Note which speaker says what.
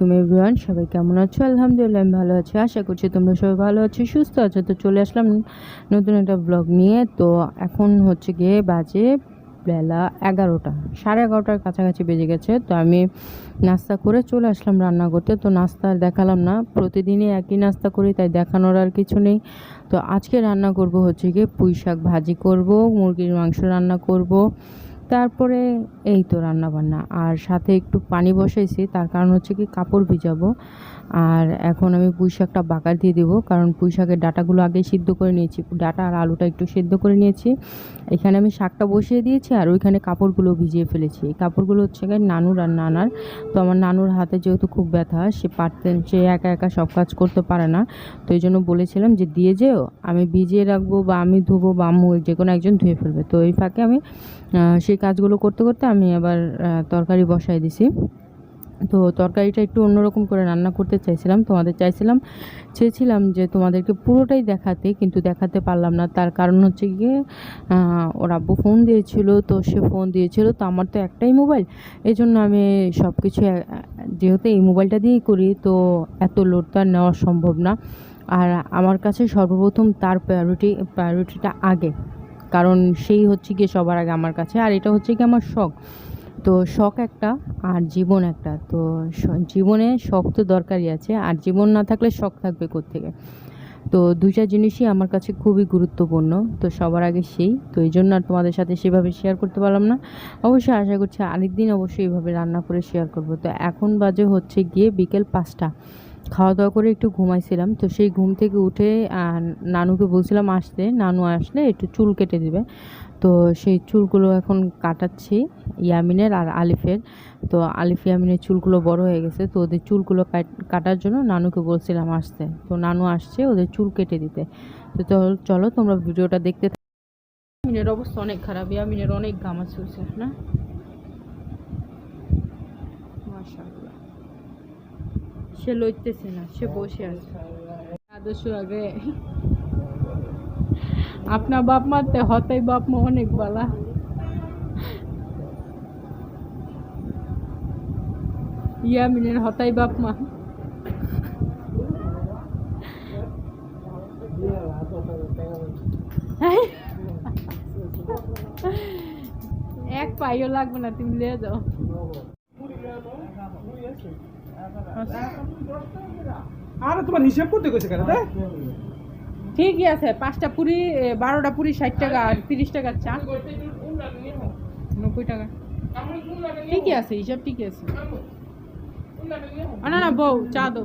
Speaker 1: আলাইকুম এভরিওয়ান সবাই কেমন আছো? আলহামদুলিল্লাহ, আমি ভালো আছি। আশা করছি তোমরা সবাই ভালো আছো, সুস্থ আছো। তো চলে আসলাম নতুন একটা ব্লগ নিয়ে। তো এখন হচ্ছে গিয়ে বাজে বেলা এগারোটা, সাড়ে এগারোটার কাছাকাছি বেজে গেছে। তো আমি নাস্তা করে চলে আসলাম রান্না করতে। তো নাস্তা আর দেখালাম না, প্রতিদিনই একই নাস্তা করি, তাই দেখানোর আর কিছু নেই। তো আজকে রান্না করব হচ্ছে গিয়ে পুঁই শাক ভাজি করব, মুরগির মাংস রান্না করব তারপরে এই তো রান্না বান্না আর সাথে একটু পানি বসাইছি তার কারণ হচ্ছে কি কাপড় ভিজাবো। আর এখন আমি পুঁই শাকটা বাগার দিয়ে দেবো কারণ পুঁই শাকের ডাটাগুলো আগে সিদ্ধ করে নিয়েছি। ডাটা আর আলুটা একটু সিদ্ধ করে নিয়েছি। এখানে আমি শাকটা বসিয়ে দিয়েছি আর ওইখানে কাপড়গুলো ভিজিয়ে ফেলেছি। এই কাপড়গুলো হচ্ছে গিয়ে নানুর আর নানার। তো আমার নানুর হাতে যেহেতু খুব ব্যথা সে পারতেন সে একা একা সব কাজ করতে পারে না। তো এই জন্য বলেছিলাম যে দিয়ে যেও আমি ভিজিয়ে রাখব বা আমি ধুবো বা আম্মু যে কোনো একজন ধুয়ে ফেলবে। তো এই ফাঁকে আমি আহ, কাজগুলো করতে করতে আমি আবার তরকারি বসাই দিছি। তো তরকারিটা একটু অন্যরকম করে রান্না করতে চাইছিলাম, তোমাদের চাইছিলাম, চেয়েছিলাম যে তোমাদেরকে পুরোটাই দেখাতে, কিন্তু দেখাতে পারলাম না। তার কারণ হচ্ছে গিয়ে ওর আব্বু ফোন দিয়েছিল, তো সে ফোন দিয়েছিল, তো আমার তো একটাই মোবাইল এই জন্য আমি সব কিছু যেহেতু এই মোবাইলটা দিয়েই করি, তো এত লোড তো আর নেওয়া সম্ভব না। আর আমার কাছে সর্বপ্রথম তার প্রায়োরিটি প্রায়োরিটিটা আগে। কারণ সেই হচ্ছে গিয়ে সবার আগে আমার কাছে। আর এটা হচ্ছে কি আমার শখ। তো শখ একটা আর জীবন একটা। তো জীবনে শখ তো দরকারই আছে। আর জীবন না থাকলে শখ থাকবে কোত্থেকে? তো দুইটা জিনিসই আমার কাছে খুবই গুরুত্বপূর্ণ। তো সবার আগে সেই। তো এই জন্য আর তোমাদের সাথে সেভাবে শেয়ার করতে পারলাম না। অবশ্যই আশা করছি আরেকদিন অবশ্যই এইভাবে রান্না করে শেয়ার করব। তো এখন বাজে হচ্ছে গিয়ে বিকেল পাঁচটা। খাওয়া দাওয়া করে একটু ঘুমাইছিলাম। তো সেই ঘুম থেকে উঠে নানুকে বলছিলাম, আসতে, নানু আসলে একটু চুল কেটে দিবে। তো সেই চুলগুলো এখন কাটাচ্ছি, ইয়ামিনের আর আলিফের। তো আলিফ ইয়ামিনের চুলগুলো বড় হয়ে গেছে, তো ওদের চুলগুলো কাটার জন্য নানুকে বলছিলাম, আসতে। তো নানু আসছে ওদের চুল কেটে দিতে। তো চল- তোমরা ভিডিওটা দেখতে। ইয়ামিনের অবস্থা অনেক খারাপ, ইয়ামিনের অনেক গামা চলছে, না? মাশাআল্লাহ। সে লইতেছে না, সে বসে আছে। আদর্শ আগে। আপনার বাপ মারতে হতাই বাপ মা অনেক বালা। ইয়ামিনের হতাই বাপ মা। এক পাইও লাগবে না, তুমি লিয়ে যাও।
Speaker 2: আরে তোমার হিসাব করতে গেছে কেন তাই
Speaker 1: ঠিকই আছে পাঁচটা পুরি বারোটা পুরি ষাট টাকা আর তিরিশ টাকার চা। নব্বই টাকা। ঠিকই আছে হিসাব ঠিকই আছে। না না বউ চা দো